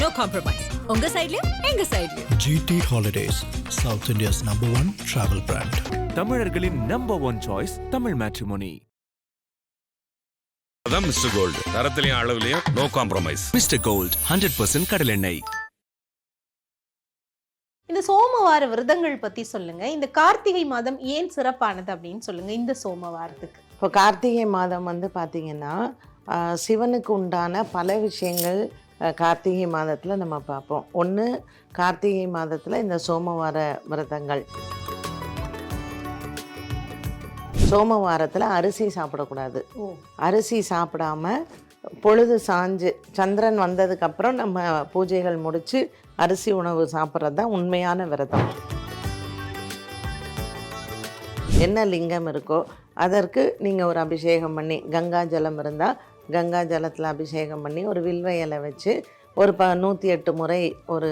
No compromise உங்க சைடுலயும் எங்க சைடுலயும் GT Holidays, South India's number one travel brand. தமிழர்களின் number one choice Tamil matrimony அதான் மிஸ்டர் கோல்டு தரத்திலையும் அளவுலையும் no compromise mister gold hundred percent கடலெண்ணெய் இந்த சோமவார விரதங்கள் பத்தி சொல்லுங்க. இந்த கார்த்திகை மாதம் ஏன் சிறப்பானது அப்படின்னு சொல்லுங்க இந்த சோமவாரத்துக்கு. இப்போ கார்த்திகை மாதம் வந்து பார்த்திங்கன்னா சிவனுக்கு உண்டான பல விஷயங்கள் கார்த்திகை மாதத்தில் நம்ம பார்ப்போம். ஒன்று கார்த்திகை மாதத்தில் இந்த சோமவார விரதங்கள். சோமவாரத்தில் அரிசி சாப்பிடக்கூடாது. அரிசி சாப்பிடாம பொழுது சாஞ்சு சந்திரன் வந்ததுக்கப்புறம் நம்ம பூஜைகள் முடித்து அரிசி உணவு சாப்பிட்றது தான் உண்மையான விரதம். என்ன லிங்கம் இருக்கோ அதற்கு நீங்கள் ஒரு அபிஷேகம் பண்ணி கங்கா ஜலம் இருந்தால் கங்கா ஜலத்தில் அபிஷேகம் பண்ணி ஒரு வில்வ இலை வச்சு ஒரு ப நூற்றி எட்டு முறை ஒரு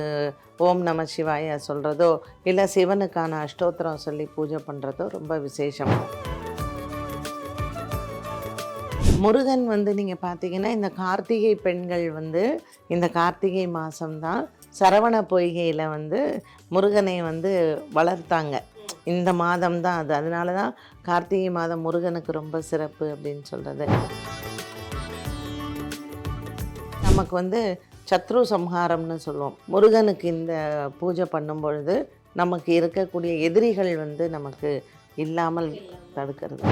ஓம் நம சிவாய சொல்கிறதோ இல்லை சிவனுக்கான அஷ்டோத்திரம் சொல்லி பூஜை பண்ணுறதோ ரொம்ப விசேஷம். முருகன் வந்து நீங்கள் பார்த்தீங்கன்னா இந்த கார்த்திகை பெண்கள் வந்து இந்த கார்த்திகை மாதம்தான் சரவண பொய்கையில் வந்து முருகனை வந்து வளர்த்தாங்க. இந்த மாதம் தான் அது. அதனால தான் கார்த்திகை மாதம் முருகனுக்கு ரொம்ப சிறப்பு அப்படின்னு சொல்கிறது நமக்கு வந்து சத்ரு சம்ஹாரம்னு சொல்லுவோம். முருகனுக்கு இந்த பூஜை பண்ணும் பொழுது நமக்கு இருக்கக்கூடிய எதிரிகள் வந்து நமக்கு இல்லாமல் தடுக்கிறது.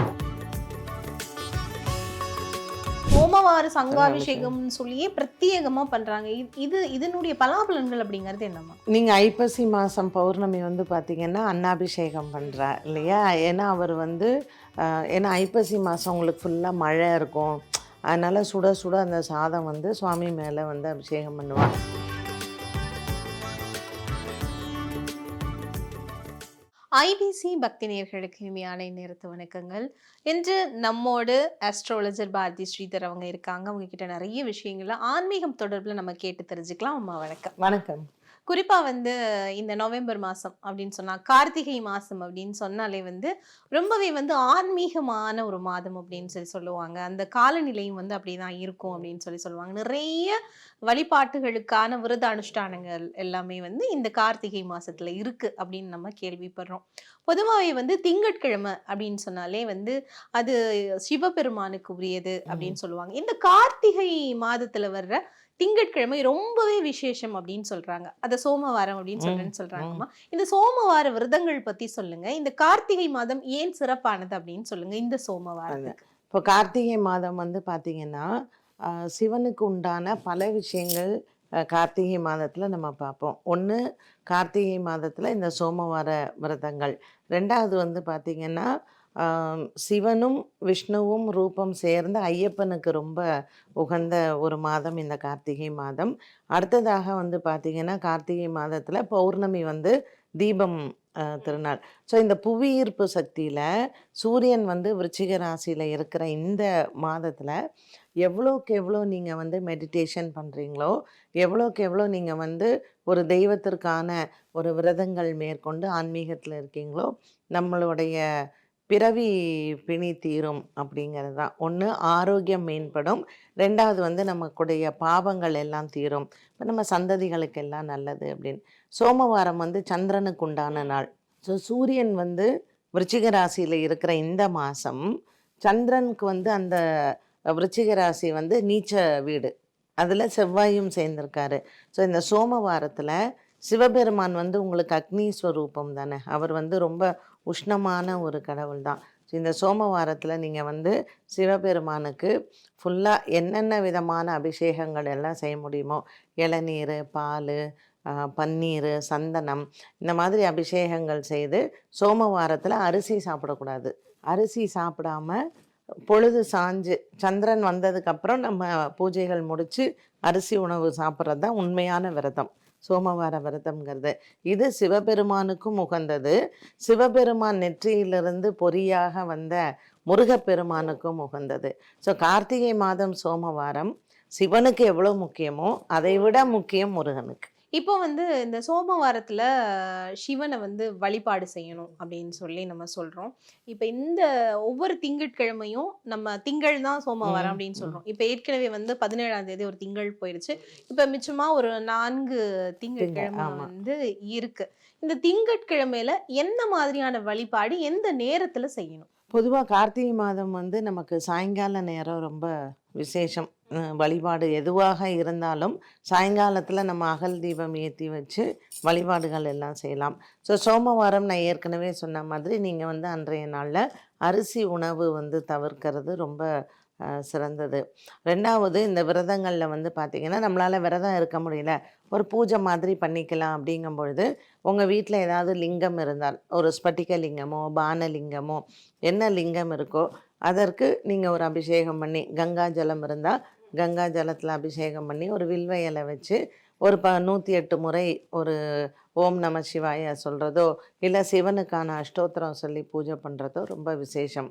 சோமவார சங்காபிஷேகம்னு சொல்லியே பிரத்யேகமா பண்றாங்க. இது- இது இதனுடைய பலாபலன்கள் அப்படிங்கிறது என்னம்மா? நீங்கள் ஐப்பசி மாதம் பௌர்ணமி வந்து பார்த்தீங்கன்னா அன்னாபிஷேகம் பண்ணுறா இல்லையா? ஏன்னா அவர் வந்து ஏன்னா ஐப்பசி மாதம் உங்களுக்கு ஃபுல்லாக மழை இருக்கும். அதனால் சுட சுட அந்த சாதம் வந்து சுவாமி மேலே வந்து அபிஷேகம் பண்ணுவாங்க ஐபிசி பக்தி நேயர்களுக்கு இனிமையான நேரத்து வணக்கங்கள். இன்று நம்மோடு அஸ்ட்ராலஜர் பாரதி ஸ்ரீதர் அவங்க இருக்காங்க. அவங்க கிட்ட நிறைய விஷயங்கள்ல ஆன்மீகம் தொடர்புல நம்ம கேட்டு தெரிஞ்சுக்கலாம். அம்மா வணக்கம். வணக்கம். குறிப்பா வந்து இந்த நவம்பர் மாசம் அப்படின்னு சொன்னா கார்த்திகை மாசம் அப்படின்னு சொன்னாலே வந்து ரொம்பவே வந்து ஆன்மீகமான ஒரு மாதம் அப்படின்னு சொல்லி சொல்லுவாங்க. அந்த காலநிலையும் வந்து அப்படிதான் இருக்கும் அப்படின்னு சொல்லி சொல்லுவாங்க. நிறைய வழிபாட்டுகளுக்கான விரத அனுஷ்டானங்கள் எல்லாமே வந்து இந்த கார்த்திகை மாசத்துல இருக்கு அப்படின்னு நம்ம கேள்விப்படுறோம். பொதுவாகவே வந்து திங்கட்கிழமை அப்படின்னு சொன்னாலே வந்து அது சிவபெருமானுக்கு உரியது அப்படின்னு சொல்லுவாங்க. இந்த கார்த்திகை மாதத்துல வர்ற திங்கட்கிழமை ரொம்பவே விசேஷம் அப்படின்னு சொல்றாங்க. அத சோமவாரம் அப்படின்னு சொல்றேன்னு சொல்றாங்கம்மா. இந்த சோமவார விரதங்கள் பத்தி சொல்லுங்க. இந்த கார்த்திகை மாதம் ஏன் சிறப்பானது அப்படின்னு சொல்லுங்க. இந்த சோமவாரத்துக்கு. இப்போ கார்த்திகை மாதம் வந்து பார்த்தீங்கன்னா சிவனுக்கு உண்டான பல விஷயங்கள் கார்த்திகை மாதத்தில் நம்ம பார்ப்போம். ஒன்று கார்த்திகை மாதத்தில் இந்த சோமவார விரதங்கள். ரெண்டாவது வந்து பார்த்திங்கன்னா சிவனும் விஷ்ணுவும் ரூபம் சேர்ந்த ஐயப்பனுக்கு ரொம்ப உகந்த ஒரு மாதம் இந்த கார்த்திகை மாதம். அடுத்ததாக வந்து பார்த்திங்கன்னா கார்த்திகை மாதத்தில் பௌர்ணமி வந்து தீபம் திருநாள். ஸோ இந்த புவி ஈர்ப்பு சக்தியில் சூரியன் வந்து விருச்சிக ராசியில் இருக்கிற இந்த மாதத்தில் எவ்வளோக்கு எவ்வளோ நீங்கள் வந்து மெடிடேஷன் பண்ணுறீங்களோ எவ்வளோக்கு எவ்வளோ நீங்கள் வந்து ஒரு தெய்வத்திற்கான ஒரு விரதங்கள் மேற்கொண்டு ஆன்மீகத்தில் இருக்கீங்களோ நம்மளுடைய பிறவி பிணி தீரும் அப்படிங்கிறது தான். ஒன்று ஆரோக்கியம் மேம்படும். ரெண்டாவது வந்து நமக்குடைய பாவங்கள் எல்லாம் தீரும். இப்போ நம்ம சந்ததிகளுக்கு எல்லாம் நல்லது அப்படின்னு. சோமவாரம் வந்து சந்திரனுக்கு உண்டான நாள். ஸோ சூரியன் வந்து விருச்சிக ராசியில் இருக்கிற இந்த மாதம் சந்திரனுக்கு வந்து அந்த விருச்சிக ராசி வந்து நீச்ச வீடு. அதில் செவ்வாயும் சேர்ந்திருக்காரு. ஸோ இந்த சோமவாரத்தில் சிவபெருமான் வந்து உங்களுக்கு அக்னி ஸ்வரூபம் தானே. அவர் வந்து ரொம்ப உஷ்ணமான ஒரு கடவுள் தான். இந்த சோமவாரத்தில் நீங்கள் வந்து சிவபெருமானுக்கு ஃபுல்லாக என்னென்ன விதமான அபிஷேகங்கள் எல்லாம் செய்ய முடியுமோ இளநீர் பால் பன்னீர் சந்தனம் இந்த மாதிரி அபிஷேகங்கள் செய்து சோமவாரத்தில் அரிசி சாப்பிடக்கூடாது. அரிசி சாப்பிடாம பொழுது சாஞ்சு சந்திரன் வந்ததுக்கப்புறம் நம்ம பூஜைகள் முடித்து அரிசி உணவு சாப்பிட்றது தான் உண்மையான விரதம். சோமவார விரதம்ங்கிறது. இது சிவபெருமானுக்கும் உகந்தது. சிவபெருமான் நெற்றியிலிருந்து பொறியாக வந்த முருகப்பெருமானுக்கும் உகந்தது. ஸோ கார்த்திகை மாதம் சோமவாரம் சிவனுக்கு எவ்வளோ முக்கியமோ அதை விட முக்கியம் முருகனுக்கு. இப்போ வந்து இந்த சோமவாரத்துல சிவனை வந்து வழிபாடு செய்யணும் அப்படின்னு சொல்லி நம்ம சொல்றோம். இப்போ இந்த ஒவ்வொரு திங்கட்கிழமையும் நம்ம திங்கள் தான் சோமவாரம் அப்படின்னு ம். சொல்றோம். இப்போ ஏற்கனவே வந்து பதினேழாம் தேதி ஒரு திங்கள் போயிருச்சு. இப்போ மிச்சமா ஒரு நான்கு திங்கட்கிழமை. வந்து இருக்கு. இந்த திங்கட்கிழமையில எந்த மாதிரியான வழிபாடு எந்த நேரத்துல செய்யணும்? பொதுவாக கார்த்திகை மாதம் வந்து நமக்கு சாயங்கால நேரம் ரொம்ப விசேஷம். வழிபாடு எதுவாக இருந்தாலும் சாயங்காலத்தில் நம்ம அகல் தீபம் ஏற்றி வச்சு வழிபாடுகள் எல்லாம் செய்யலாம். ஸோ சோமவாரம் நான் ஏற்கனவே சொன்ன மாதிரி நீங்கள் வந்து அன்றைய நாளில் அரிசி உணவு வந்து தவிர்க்கிறது ரொம்ப சிறந்தது. ரெண்டாவது இந்த விரதங்களில் வந்து பார்த்திங்கன்னா நம்மளால் விரதம் இருக்க முடியல. ஒரு பூஜை மாதிரி பண்ணிக்கலாம் அப்படிங்கும் பொழுது உங்கள் வீட்டில் ஏதாவது லிங்கம் இருந்தால் ஒரு ஸ்பட்டிக லிங்கமோ பானலிங்கமோ என்ன லிங்கம் இருக்கோ அதற்கு நீங்கள் ஒரு அபிஷேகம் பண்ணி கங்கா ஜலம் இருந்தால் கங்கா ஜலத்தில் அபிஷேகம் பண்ணி ஒரு வில்வ இலை வச்சு ஒரு ப நூற்றி எட்டு முறை ஒரு ஓம் நம சிவாய சொல்கிறதோ இல்லை சிவனுக்கான அஷ்டோத்திரம் சொல்லி பூஜை பண்ணுறதோ ரொம்ப விசேஷம்.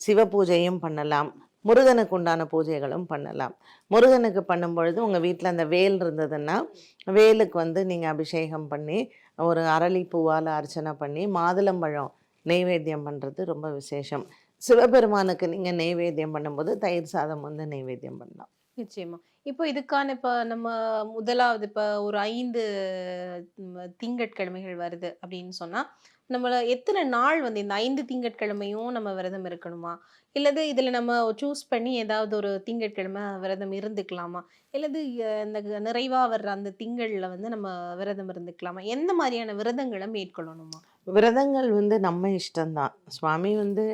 சிவ பூஜையும் பண்ணலாம். முருகனுக்கு உண்டான பூஜைகளும் பண்ணலாம். முருகனுக்கு பண்ணும் பொழுது உங்கள் வீட்டில் அந்த வேல் இருந்ததுன்னா வேலுக்கு வந்து நீங்கள் அபிஷேகம் பண்ணி ஒரு அரளி பூவால் அர்ச்சனை பண்ணி மாதுளம்பழம் நெய்வேத்தியம் பண்ணுறது ரொம்ப விசேஷம். சிவபெருமானுக்கு நீங்கள் நெய்வேத்தியம் பண்ணும்போது தயிர் சாதம் வந்து நெய்வேத்தியம் பண்ணலாம். நிச்சயமா. இப்போ இதுக்கான இப்போ நம்ம முதலாவது இப்போ ஒரு ஐந்து திங்கட்கிழமைகள் வருது அப்படின்னு சொன்னா நம்மள எத்தனை நாள் வந்து இந்த ஐந்து திங்கட்கிழமையும் நம்ம விரதம் இருக்கணுமா? இல்லது இதுல நம்ம சூஸ் பண்ணி ஏதாவது ஒரு திங்கட்கிழமை விரதம் இருந்துக்கலாமா? இல்லது இந்த நிறைவா வர்ற அந்த திங்கள்ல வந்து நம்ம விரதம் இருந்துக்கலாமா? எந்த மாதிரியான விரதங்களை மேற்கொள்ளணுமா? விரதங்கள் வந்து நம்ம இஷ்டம்தான். சுவாமி வந்து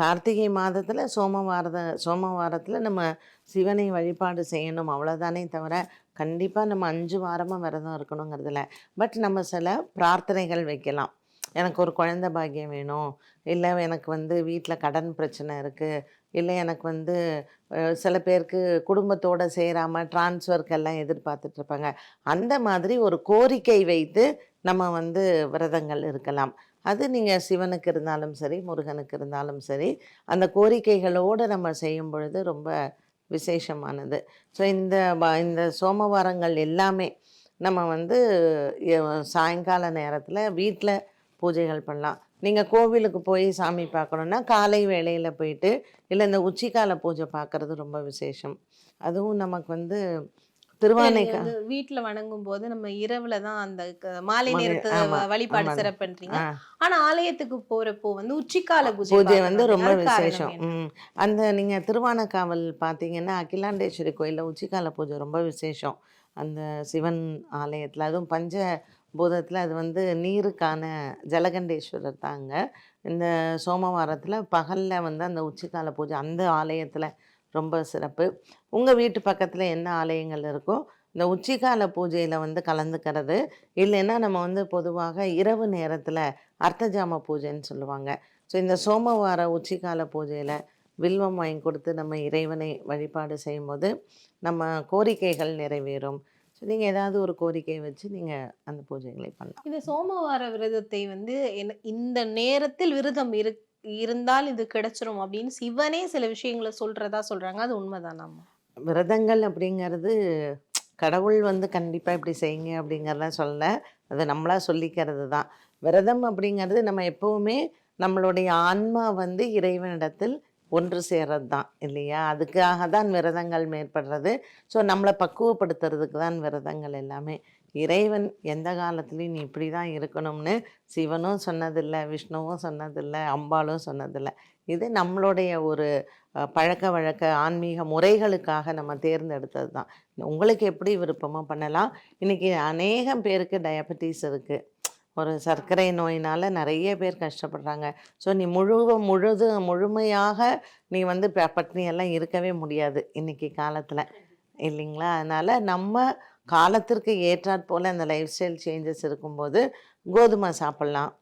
கார்த்திகை மாதத்தில் சோமவாரத சோமவாரத்தில் நம்ம சிவனை வழிபாடு செய்யணும். அவ்வளோதானே தவிர கண்டிப்பாக நம்ம அஞ்சு வாரமாக விரதம் இருக்கணுங்கிறதுல. பட் நம்ம சில பிரார்த்தனைகள் வைக்கலாம். எனக்கு ஒரு குழந்தை பாக்கியம் வேணும். இல்லை எனக்கு வந்து வீட்டில் கடன் பிரச்சனை இருக்குது இல்லை எனக்கு வந்து சில பேருக்கு குடும்பத்தோடு சேராமல் டிரான்ஸ்ஃபர்க்கெல்லாம் எதிர்பார்த்துட்ருப்பாங்க. அந்த மாதிரி ஒரு கோரிக்கை வைத்து நம்ம வந்து விரதங்கள் இருக்கலாம். அது நீங்கள் சிவனுக்கு இருந்தாலும் சரி முருகனுக்கு இருந்தாலும் சரி அந்த கோரிக்கைகளோடு நம்ம செய்யும் பொழுது ரொம்ப விசேஷமானது. ஸோ இந்த இந்த சோமவாரங்கள் எல்லாமே நம்ம வந்து சாயங்கால நேரத்தில் வீட்டில் பூஜைகள் பண்ணலாம். நீங்கள் கோவிலுக்கு போய் சாமி பார்க்கணுன்னா காலை வேளையில் போயிட்டு இல்லை இந்த உச்சிக்கால பூஜை பார்க்குறது ரொம்ப விசேஷம். அதுவும் நமக்கு வந்து திருவானைக்கா வீட்டுல வணங்கும் போது நம்ம இரவுல தான் அந்த மாலை நேரத்து வழிபாடு ஆமா. சிறப்புன்றீங்க. ஆ. ஆனா ஆலயத்துக்கு போறப்போ வந்து உச்சிக்கால பூஜை பூஜை வந்து. ரொம்ப விசேஷம். அந்த நீங்கள் திருவானக்காவல் பார்த்தீங்கன்னா அகிலாண்டேஸ்வரி கோயிலில் உச்சிக்கால பூஜை ரொம்ப விசேஷம். அந்த சிவன் ஆலயத்தில் அதுவும் பஞ்ச பூதத்தில் அது வந்து நீருக்கான ஜலகண்டேஸ்வரர் தாங்க. இந்த சோமவாரத்தில் பகலில் வந்து அந்த உச்சிக்கால பூஜை அந்த ஆலயத்தில் ரொம்ப சிறப்பு. உங்கள் வீட்டு பக்கத்தில் என்ன ஆலயங்கள் இருக்கோ இந்த உச்சிகால பூஜையில் வந்து கலந்துக்கிறது இல்லைன்னா நம்ம வந்து பொதுவாக இரவு நேரத்தில் அர்த்தஜாம பூஜைன்னு சொல்லுவாங்க. ஸோ இந்த சோமவார உச்சிகால பூஜையில் வில்வம் வாங்கி கொடுத்து நம்ம இறைவனை வழிபாடு செய்யும்போது நம்ம கோரிக்கைகள் நிறைவேறும். ஸோ நீங்கள் ஏதாவது ஒரு கோரிக்கை வச்சு நீங்கள் அந்த பூஜைகளை பண்ணலாம். இந்த சோமவார விரதத்தை வந்து என்ன- இந்த நேரத்தில் விரதம் இருக்கு இருந்தால் இது கிடைச்சிரும் அப்படின்னு சிவனே சில விஷயங்களை சொல்றதா சொல்றாங்க. அது உண்மைதானாமா விரதங்கள் அப்படிங்கிறது கடவுள் வந்து கண்டிப்பாக இப்படி செய்யுங்க அப்படிங்கிறதெல்லாம் சொல்ல அது நம்மளாக சொல்லிக்கிறது தான். விரதம் அப்படிங்கிறது நம்ம எப்போவுமே நம்மளுடைய ஆன்மா வந்து இறைவனிடத்தில் ஒன்று சேர்றது தான் இல்லையா? அதுக்காக தான் விரதங்கள் மேற்படுறது. ஸோ நம்மளை பக்குவப்படுத்துறதுக்கு தான் விரதங்கள் எல்லாமே. இறைவன் எந்த காலத்துலேயும் நீ இப்படி தான் இருக்கணும்னு சிவனும் சொன்னதில்லை விஷ்ணுவும் சொன்னதில்லை அம்பாளும் சொன்னதில்லை. இது நம்மளுடைய ஒரு பழக்க வழக்க ஆன்மீக முறைகளுக்காக நம்ம தேர்ந்தெடுத்தது தான் உங்களுக்கு எப்படி விருப்பமோ பண்ணலாம். இன்றைக்கி அநேகம் பேருக்கு டயபெட்டிஸ் இருக்குது ஒரு சர்க்கரை நோயினால் நிறைய பேர் கஷ்டப்படுறாங்க. ஸோ நீ முழுவ முழுது முழுமையாக நீ வந்து பட்னியெல்லாம் இருக்கவே முடியாது இன்றைக்கி காலத்தில். இல்லைங்களா? அதனால் நம்ம காலத்திற்கு ஏற்றாற் போல் அந்த லைஃப் ஸ்டைல் சேஞ்சஸ் இருக்கும்போது கோதுமை சாப்பிட்லாம்.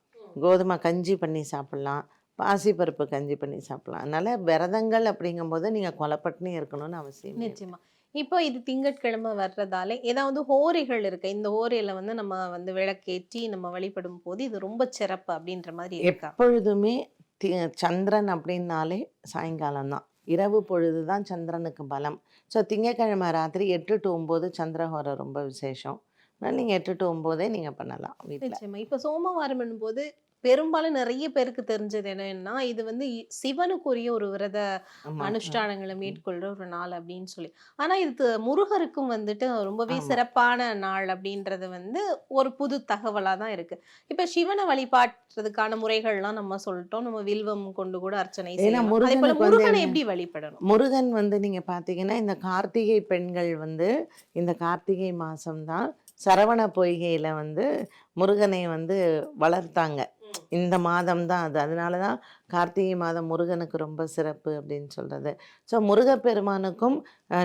கோதுமை கஞ்சி பண்ணி சாப்பிட்லாம். பாசிப்பருப்பு கஞ்சி பண்ணி சாப்பிட்லாம். அதனால் விரதங்கள் அப்படிங்கும்போது நீங்கள் கொலைப்பட்டினி இருக்கணும்னு அவசியம் இல்லை. நிச்சயமா. இப்போ இது திங்கட்கிழமை வர்றதால ஏதாவது ஹோரைகள் இருக்கு. இந்த ஹோரையில வந்து நம்ம வந்து விளக்கேற்றி நம்ம வழிபடும் போது இது ரொம்ப சிறப்பு அப்படின்ற மாதிரி இருக்கா? எப்பொழுதுமே தி சந்திரன் அப்படின்னாலே சாயங்காலம் தான் இரவு பொழுது தான் சந்திரனுக்கு பலம். ஸோ திங்கக்கிழமை ராத்திரி எட்டு டு ஒம்பது சந்திரஹோரம் ரொம்ப விசேஷம். ஆனால் நீங்கள் எட்டு டு ஒம்போதே நீங்கள் பண்ணலாம் வீட்டில் நிச்சயமா. சோமவாரம் போது பெரும்பாலும் நிறைய பேருக்கு தெரிஞ்சது என்னன்னா இது வந்து இ- சிவனுக்குரிய ஒரு விரத அனுஷ்டானங்களை மேற்கொள்ற ஒரு நாள் அப்படின்னு சொல்லி. ஆனா இது முருகருக்கும் வந்துட்டு ரொம்பவே ஆமா. சிறப்பான நாள் அப்படின்றது வந்து ஒரு புது தகவலா தான் இருக்கு. இப்ப சிவனை வழிபாட்டுறதுக்கான முறைகள்லாம் நம்ம சொல்லிட்டோம். நம்ம வில்வம் கொண்டு கூட அர்ச்சனை ஏன்னா செய்யலாம். அதே போல முருகனுக்கு வந்து முருகனை என்ன- எப்படி வழிபடணும்? முருகன் வந்து நீங்கள் பார்த்தீங்கன்னா இந்த கார்த்திகை பெண்கள் வந்து இந்த கார்த்திகை மாதம்தான் சரவண பொய்கையில் வந்து முருகனை வந்து வளர்த்தாங்க. இந்த மாதம் தான் அது. அதனால தான் கார்த்திகை மாதம் முருகனுக்கு ரொம்ப சிறப்பு அப்படின்னு சொல்கிறது ஸோ முருகப்பெருமானுக்கும்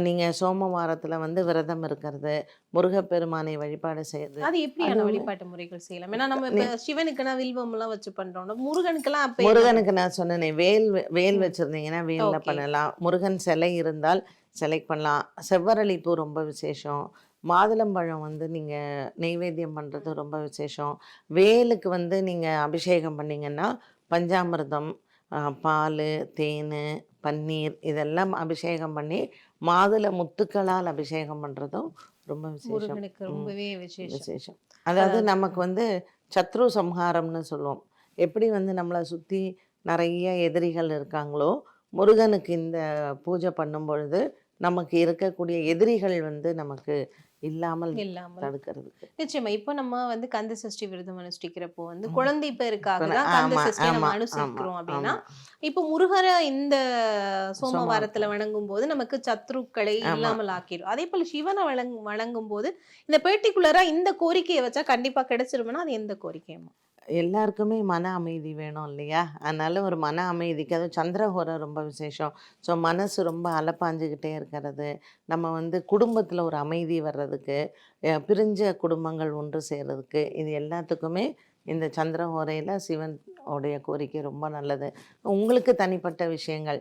நீங்கள் சோமவாரத்தில் வந்து விரதம் இருக்கிறது. முருகப்பெருமானை வழிபாடு செய்கிறது அது எப்படியான வழிபாட்டு முறைகள் செய்யலாம்? ஏன்னா நம்ம இப்ப சிவனுக்குன்னா வில்வம் எல்லாம் வச்சு அப்ப என்ன- முருகனுக்கு நான் சொன்னேனே வேல் வேல் வச்சுருந்தீங்கன்னா வேலில். பண்ணலாம். முருகன் சிலை இருந்தால் செலக்ட் பண்ணலாம். செவ்வரளி பூ ரொம்ப விசேஷம். மாதுளம்பழம் வந்து நீங்கள் நெய்வேத்தியம் பண்ணுறது ரொம்ப விசேஷம். வேலுக்கு வந்து நீங்கள் அபிஷேகம் பண்ணீங்கன்னா பஞ்சாமிர்தம் பால் தேன் பன்னீர் இதெல்லாம் அபிஷேகம் பண்ணி மாதுளை முத்துக்களால் அபிஷேகம் பண்ணுறதும் ரொம்ப விசேஷம். ரொம்பவே விசேஷம். அதாவது நமக்கு வந்து சத்ரு சம்ஹாரம்னு சொல்லுவோம். எப்படி வந்து நம்மளை சுற்றி நிறைய எதிரிகள் இருக்காங்களோ முருகனுக்கு இந்த பூஜை பண்ணும் பொழுது நமக்கு இருக்கக்கூடிய எதிரிகள் வந்து நமக்கு இல்லாமல் இல்லாமல் தடுக்கிறதுக்கு நிச்சயமா இப்போ நம்ம வந்து கந்த சஷ்டி விரதம் அனுஷ்டிக்கிறப்போ வந்து. குழந்தை பேருக்காக தான் கந்த சஷ்டி நம்ம ஆமா, அப்படின்னா. இப்போ முருகரை இந்த சோமவாரத்துல. வணங்கும் போது நமக்கு சத்ருக்களை. இல்லாமல் ஆக்கிடும் அதே போல சிவனை வழங்கு வணங்கும் போது இந்த பெர்டிகுலரா இந்த கோரிக்கையை வச்சா கண்டிப்பா கிடைச்சிரும்னா அது எந்த கோரிக்கையுமா எல்லாருக்குமே மன அமைதி வேணும் இல்லையா? அதனால் ஒரு மன அமைதிக்கு அதுவும் சந்திரஹோரம் ரொம்ப விசேஷம். ஸோ மனசு ரொம்ப அலப்பாஞ்சிக்கிட்டே இருக்கிறது. நம்ம வந்து குடும்பத்தில் ஒரு அமைதி வர்றதுக்கு பிரிஞ்ச குடும்பங்கள் ஒன்று சேர்றதுக்கு இது எல்லாத்துக்குமே இந்த சந்திரஹோரையில் சிவன் உடைய கோரிக்கை ரொம்ப நல்லது. உங்களுக்கு தனிப்பட்ட விஷயங்கள்.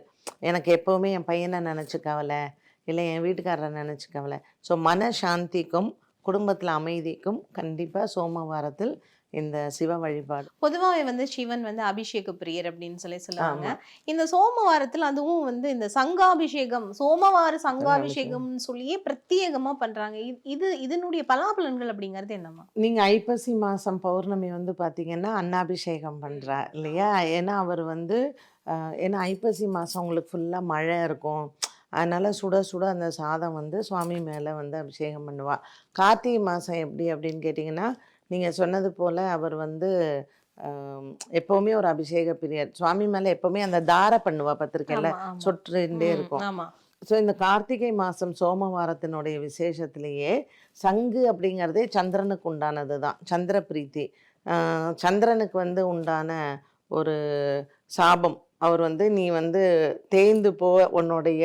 எனக்கு எப்போவுமே என் பையனை நினச்சி கவலை இல்லை என் வீட்டுக்காரரை நினச்சி கவலை. ஸோ மன சாந்திக்கும் குடும்பத்தில் அமைதிக்கும் கண்டிப்பாக சோமவாரத்தில் இந்த சிவ வழிபாடு. பொதுவாவே வந்து சிவன் வந்து அபிஷேக பிரியர் அப்படின்னு சொல்லி சொல்லுவாங்க. இந்த சோமவாரத்துல அதுவும் வந்து இந்த சங்காபிஷேகம் சோமவார சங்காபிஷேகம்னு சொல்லியே பிரத்யேகமா பண்றாங்க. இது- இது இதனுடைய பலாபலன்கள் அப்படிங்கிறது என்னமா நீங்கள் ஐப்பசி மாதம் பௌர்ணமி வந்து பார்த்தீங்கன்னா அன்னாபிஷேகம் பண்ணுறார் இல்லையா? ஏன்னா அவர் வந்து ஏன்னா ஐப்பசி மாதம் உங்களுக்கு ஃபுல்லாக மழை இருக்கும். அதனால் சுட சுட அந்த சாதம் வந்து சுவாமி மேலே வந்து அபிஷேகம் பண்ணுவா. கார்த்திகை மாதம் எப்படி அப்படின்னு கேட்டிங்கன்னா நீங்கள் சொன்னது போல் அவர் வந்து எப்பவுமே ஒரு அபிஷேக பிரியர். சுவாமி மேலே எப்பவுமே அந்த தாரை பண்ணுவா பத்திரிக்கையில். சொற்றுண்டே இருக்கும். ஆமா. ஸோ இந்த கார்த்திகை மாதம் சோமவாரத்தினுடைய விசேஷத்திலேயே சங்கு அப்படிங்கிறதே சந்திரனுக்கு உண்டானது தான். சந்திர பிரீத்தி. சந்திரனுக்கு வந்து உண்டான ஒரு சாபம். அவர் வந்து நீ வந்து தேய்ந்து போ உன்னுடைய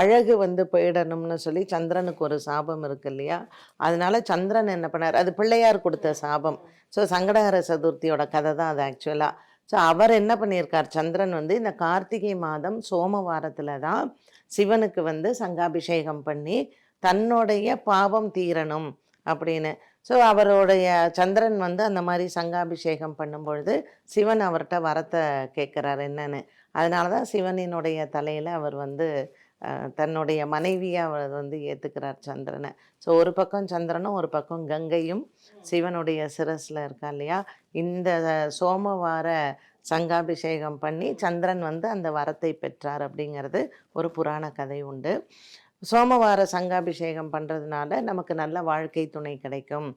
அழகு வந்து போயிடணும்னு சொல்லி சந்திரனுக்கு ஒரு சாபம் இருக்கு இல்லையா? அதனால சந்திரன் என்ன பண்ணார்? அது பிள்ளையார் கொடுத்த சாபம். ஸோ சங்கடகர சதுர்த்தியோட கதை தான் அது ஆக்சுவலாக ஸோ அவர் என்ன பண்ணியிருக்கார்? சந்திரன் வந்து இந்த கார்த்திகை மாதம் சோமவாரத்தில் தான் சிவனுக்கு வந்து சங்காபிஷேகம் பண்ணி தன்னுடைய பாவம் தீரணும் அப்படின்னு. ஸோ அவருடைய சந்திரன் வந்து அந்த மாதிரி சங்காபிஷேகம் பண்ணும்பொழுது சிவன் அவர்கிட்ட வரத்தை கேட்குறாரு என்னன்னு. அதனால தான் சிவனினுடைய தலையில் அவர் வந்து தன்னுடைய மனைவியை அவர் வந்து ஏற்றுக்கிறார் சந்திரனை. ஸோ ஒரு பக்கம் சந்திரனும் ஒரு பக்கம் கங்கையும் சிவனுடைய சிரஸில் இருக்கா இல்லையா? இந்த சோமவார சங்காபிஷேகம் பண்ணி சந்திரன் வந்து அந்த வரத்தை பெற்றார் அப்படிங்கிறது ஒரு புராண கதை உண்டு. சோமவார சங்காபிஷேகம் பண்ணுறதுனால நமக்கு நல்ல வாழ்க்கை துணை கிடைக்கும்.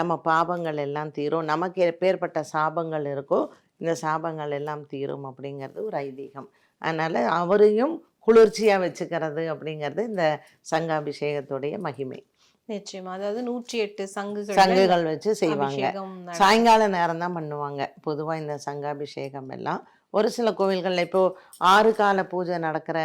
நம்ம பாவங்கள் எல்லாம் தீரும். நமக்கு எப்பேற்பட்ட சாபங்கள் இருக்கோ இந்த சாபங்கள் எல்லாம் தீரும் அப்படிங்கிறது ஒரு ஐதீகம். அதனால் அவரையும் குளிர்ச்சியாக வச்சுக்கிறது அப்படிங்கிறது இந்த சங்காபிஷேகத்துடைய மகிமை. நிச்சயமா. அதாவது நூற்றி எட்டு சங்குகள் சங்குகள் வச்சு செய்வாங்க. சாயங்கால நேரம் தான் பண்ணுவாங்க. பொதுவாக இந்த சங்காபிஷேகம் எல்லாம் ஒரு சில கோவில்களில் இப்போது ஆறு கால பூஜை நடக்கிற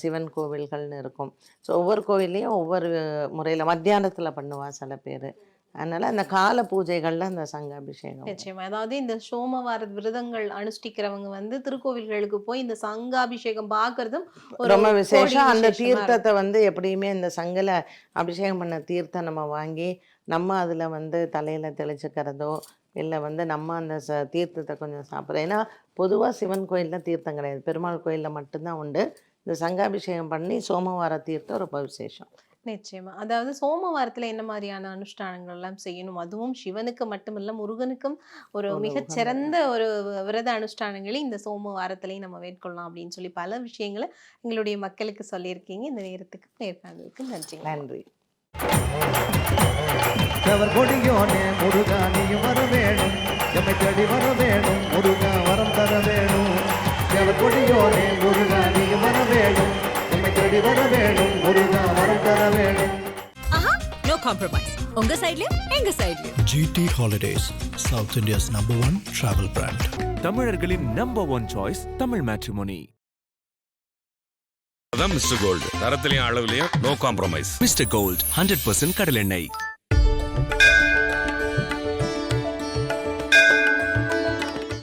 சிவன் கோவில்கள்னு இருக்கும். ஸோ ஒவ்வொரு கோவில்லையும் ஒவ்வொரு முறையில் மத்தியானத்தில் பண்ணுவா சில பேர். அதனால் அந்த கால பூஜைகளில் அந்த சங்காபிஷேகம் நிச்சயமா. அதாவது இந்த சோமவார விரதங்கள் அனுஷ்டிக்கிறவங்க வந்து திருக்கோவில்களுக்கு போய் இந்த சங்காபிஷேகம் பார்க்கறதும் ஒரு ரொம்ப விசேஷம். அந்த. தீர்த்தத்தை வந்து எப்படியுமே இந்த சங்கில் அபிஷேகம் பண்ண தீர்த்தம் நம்ம வாங்கி நம்ம அதில் வந்து தலையில் தெளிச்சுக்கிறதோ இல்லை வந்து நம்ம அந்த ச தீர்த்தத்தை கொஞ்சம் சாப்பிட்றோம். ஏன்னா பொதுவாக சிவன் கோயிலில் தீர்த்தம் கிடையாது. பெருமாள் கோயிலில் மட்டும்தான் உண்டு. இந்த சங்காபிஷேகம் பண்ணி சோமவார தீர்த்தம் ரொம்ப விசேஷம் நிச்சயமா. அதாவது சோமவாரத்துல என்ன மாதிரியான அனுஷ்டானங்கள் எல்லாம் செய்யணும்? அதுவும் சிவனுக்கு மட்டுமல்ல முருகனுக்கும் ஒரு ஒரு மிகச் உகந்த- சிறந்த ஒரு விரத அனுஷ்டானங்களை இந்த சோமவாரத்திலையும் நம்ம மேற்கொள்ளலாம் அப்படின்னு சொல்லி பல விஷயங்களை எங்களுடைய மக்களுக்கு சொல்லியிருக்கீங்க. இந்த நேரத்துக்கு நேர்காணலுக்கு நன்றி நன்றி. அவர் கொடியோனே முருகா நீயும் வர வேணும் எம்மை தேடி வர வேணும் முருகா வரம் தர வேணும். அவர் கொடியோனே முருகா நீயும் வர வேணும் எம்மை தேடி வர வேணும் முருகா வரம் தர வேணும். ஆஹா நோ காம்ப்ரமைஸ் உங்க சைடுலயும் எங்க சைடுலயும் GT Holidays, South India's number one travel brand. தமிழர்களின் number one choice Tamil matrimony தான் மிஸ்டர் கோல்டு. தரத்திலையும் அளவுலயும் no compromise mister gold hundred percent கடல் எண்ணெய்